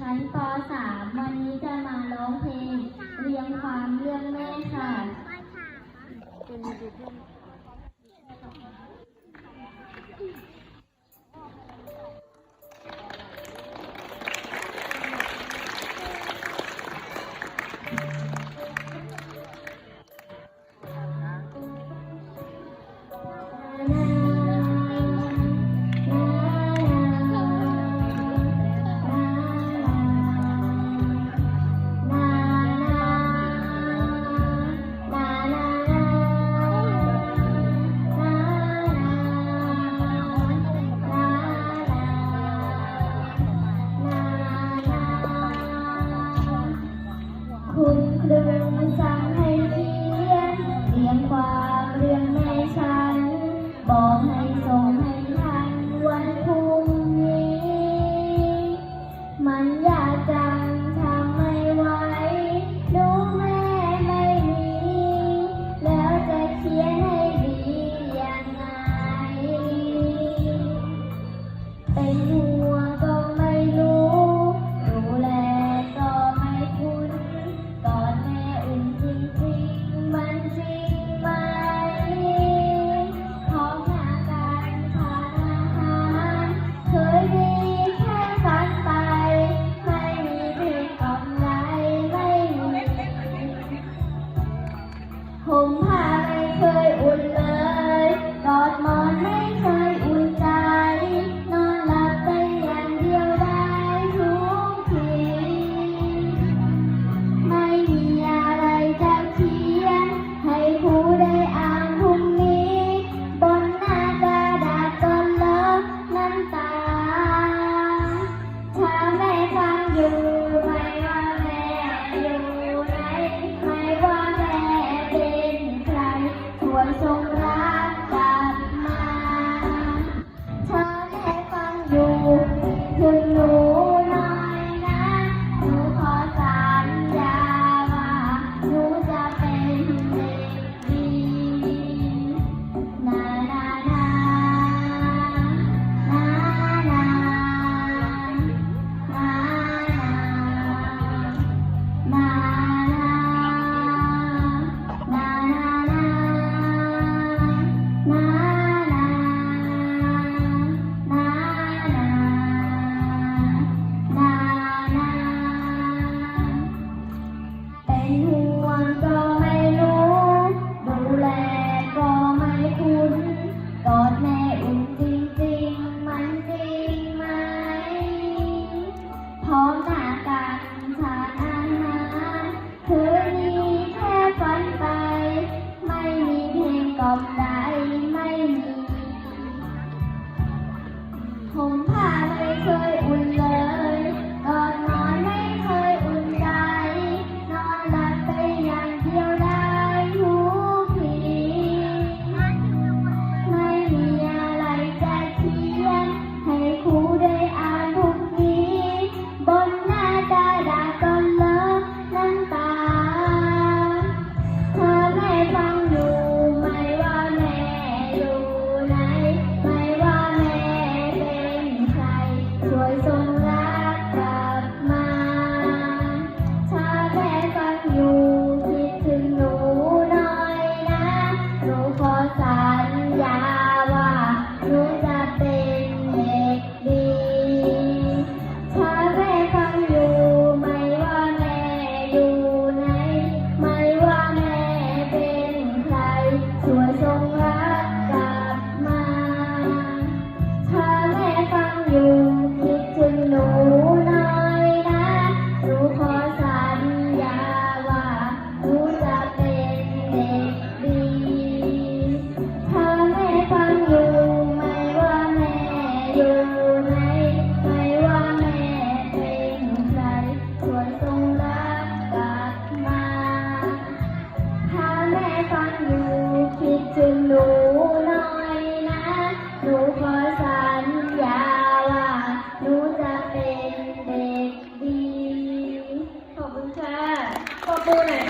ชั้นป .3 วันนี้จะมาร้องเพลง เรียงความเรื่องแม่ค่ะ song. พร้อมหน้าการทานอาห ขอสัญญาว่าหนูจะเป็นเด็กดี ขอบคุณค่ขอบคุณ